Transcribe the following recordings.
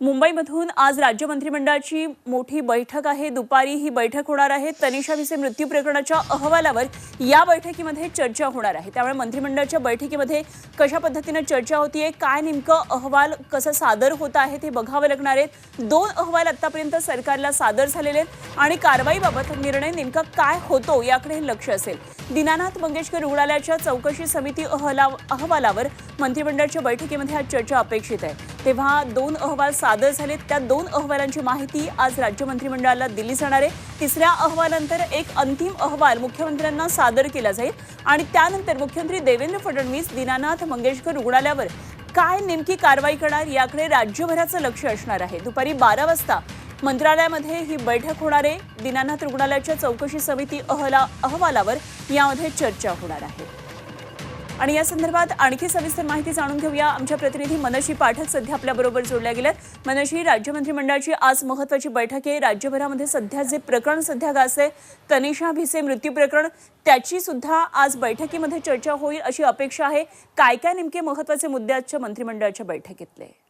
मुंबईमधून आज राज्य मंत्रिमंडळाची मोठी बैठक आहे. दुपारी ही बैठक होणार आहे. तनिषा भिसे मृत्यू प्रकरणाच्या अहवालावर या बैठकीमध्ये चर्चा होणार आहे. त्यामुळे मंत्रिमंडळाच्या बैठकीमध्ये कशा पद्धतीनं चर्चा होतीये काय नेमकं अहवाल कसं सादर होत आहे ते बघावं लागणार आहेत दोन अहवाल आतापर्यंत सरकारला सादर झालेले आहेत आणि कारवाईबाबत निर्णय नेमका काय होतो याकडे लक्ष असेल. दीनानाथ मंगेशकर रुग्णालयाच्या चौकशी समिती अहला अहवालावर मंत्रिमंडळाच्या बैठकीमध्ये आज चर्चा अपेक्षित आहे. तेव्हा दोन अहवाल सादर झालेत. त्या दोन अहवालांची माहिती आज राज्य मंत्रिमंडळाला दिली जाणार आहे. तिसऱ्या अहवालानंतर एक अंतिम अहवाल मुख्यमंत्र्यांना सादर केला जाईल. आणि त्यानंतर मुख्यमंत्री देवेंद्र फडणवीस दीनानाथ मंगेशकर रुग्णालयावर काय नेमकी कारवाई करणार याकडे राज्यभराचं लक्ष असणार आहे. दुपारी बारा वाजता मंत्रालयामध्ये ही बैठक होणार आहे. दीनानाथ रुग्णालयाच्या चौकशी समिती अहला अहवालावर यामध्ये चर्चा होणार आहे. आणि या संदर्भात आणखी सविस्तर माहिती जाणून घेऊया. आमच्या प्रतिनिधी मनशी पाठक सध्या आपल्याबरोबर जोडल्या गेल्यात. मनशी राज्य मंत्रिमंडळाची आज महत्वाची बैठक आहे. राज्यभरामध्ये सध्या जे प्रकरण सध्या गाजते तनिषा भिसे मृत्यू प्रकरण त्याची सुद्धा आज बैठकीमध्ये चर्चा होईल अशी अपेक्षा आहे. काय काय नेमके महत्त्वाचे मुद्दे आजच्या मंत्रिमंडळाच्या बैठकीतले?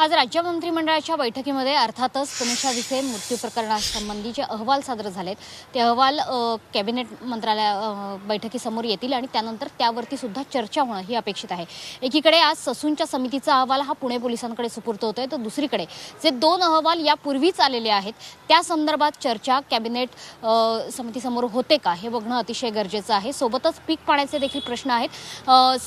आज राज्य मंत्रिमंडळाच्या बैठकीमध्ये अर्थातच तनिषा विखे मृत्यू प्रकरणासंबंधी जे अहवाल सादर झालेत. ते अहवाल कॅबिनेट मंत्रालय बैठकीसमोर येतील आणि त्यानंतर त्यावरती सुद्धा चर्चा होणं ही अपेक्षित आहे. एकीकडे आज ससूनच्या समितीचा अहवाल हा पुणे पोलिसांकडे सुपूर्त होतोय. तर दुसरीकडे जे दोन अहवाल यापूर्वीच आलेले आहेत त्या संदर्भात चर्चा कॅबिनेट समितीसमोर होते का? हे बघणं अतिशय गरजेचं आहे. सोबतच पीक पाण्याचे देखील प्रश्न आहेत.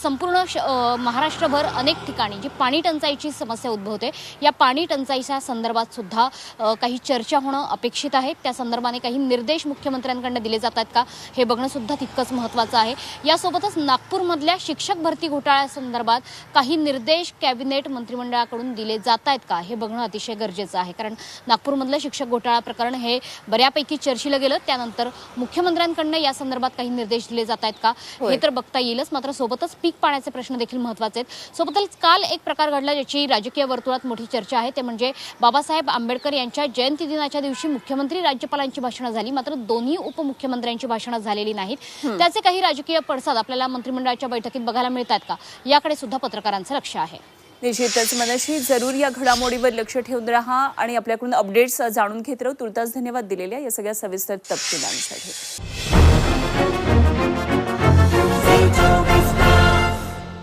संपूर्ण श- महाराष्ट्रभर अनेक ठिकाणी जी पाणी टंचाईची समस्या उद्भवते या पाणी टंचाईच्या संदर्भात सुद्धा काही चर्चा होणं अपेक्षित आहे. त्या संदर्भाने काही निर्देश मुख्यमंत्र्यांकडनं दिले जातात का हे बघणं सुद्धा तितकंच महत्त्वाचं आहे. यासोबतच नागपूरमधल्या शिक्षक भरती घोटाळ्यासंदर्भात काही निर्देश कॅबिनेट मंत्रिमंडळाकडून दिले जात आहेत का हे बघणं अतिशय गरजेचं आहे. कारण नागपूरमधलं शिक्षक घोटाळा प्रकरण हे बऱ्यापैकी चर्चेला गेलं. त्यानंतर मुख्यमंत्र्यांकडनं या संदर्भात काही निर्देश दिले जात आहेत का. हे तर बघता येईलच. मात्र सोबतच पीक पाण्याचे प्रश्न देखील महत्त्वाचे आहेत. सोबतच काल एक प्रकार घडला ज्याची राजकीय वर्तुळात मोठी चर्चा आहे. ते म्हणजे बाबासाहेब आंबेडकर यांच्या जयंती दिनाच्या दिवशी मुख्यमंत्री राज्यपालांची भाषणं झाली. मात्र दोन्ही उपमुख्यमंत्र्यांची भाषणं झालेली नाहीत. त्याचे काही राजकीय पडसाद आपल्याला मंत्रिमंडळाच्या बैठकीत बघायला मिळतात का? याकडे सुद्धा पत्रकारांचं लक्ष आहे. निश्चितच. मनशी जरूर या घडामोडीवर लक्ष ठेवून राहा आणि आपल्याकडून अपडेट्स जाणून घेत राहू. तुर्तास धन्यवाद दिलेल्या या सगळ्या सविस्तर तपशिलांसाठी.